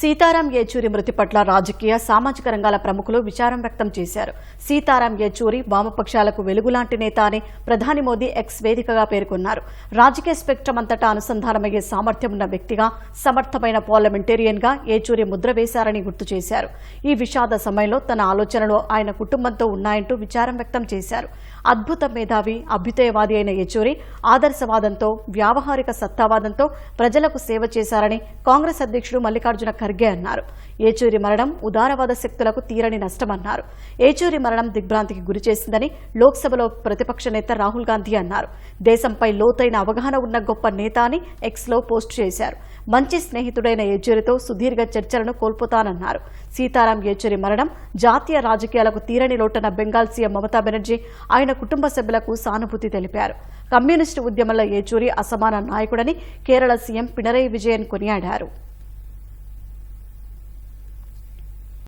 సీతారాం యేచూరి మృతి పట్ల రాజకీయ సామాజిక రంగాల ప్రముఖులు విచారం వ్యక్తం చేశారు. సీతారాం యేచూరి వామపక్షాలకు వెలుగులాంటి నేత అని ప్రధాని మోదీ ఎక్స్ వేదికగా పేర్కొన్నారు. రాజకీయ స్పెక్ట్రం అంతటా అనుసంధానమయ్యే సామర్థ్యం ఉన్న వ్యక్తిగా సమర్థమైన పార్లమెంటేరియన్గా యేచూరి ముద్ర వేశారని గుర్తు చేశారు. ఈ విషాద సమయంలో తన ఆలోచనలు ఆయన కుటుంబంతో ఉన్నాయంటూ విచారం వ్యక్తం చేశారు. అద్భుత మేధావి అభ్యుదయవాది అయిన యేచూరి ఆదర్శవాదంతో వ్యావహారిక సత్తావాదంతో ప్రజలకు సేవ చేశారని కాంగ్రెస్ అధ్యక్షుడు మల్లికార్జున ఖర్గే అన్నారు. ఏచూరి మరణం ఉదారవాద శక్తులకు తీరని నష్టమన్నారు. ఏచూరి మరణం దిగ్భ్రాంతికి గురి చేసిందని లోక్సభలో ప్రతిపక్ష నేత రాహుల్ గాంధీ అన్నారు. దేశంపై లోతైన అవగాహన ఉన్న గొప్ప నేత అని ఎక్స్లో పోస్టు చేశారు. మంచి స్నేహితుడైన ఏచూరితో సుదీర్ఘ చర్చలను కోల్పోతానన్నారు. సీతారాం ఏచూరి మరణం జాతీయ రాజకీయాలకు తీరని లోటన బెంగాల్ సీఎం మమతా బెనర్జీ ఆయన కుటుంబ సభ్యులకు సానుభూతి తెలిపారు. కమ్యూనిస్టు ఉద్యమంలో ఏచూరి అసమాన నాయకుడని కేరళ సీఎం పినరయి విజయన్ కొనియాడారు.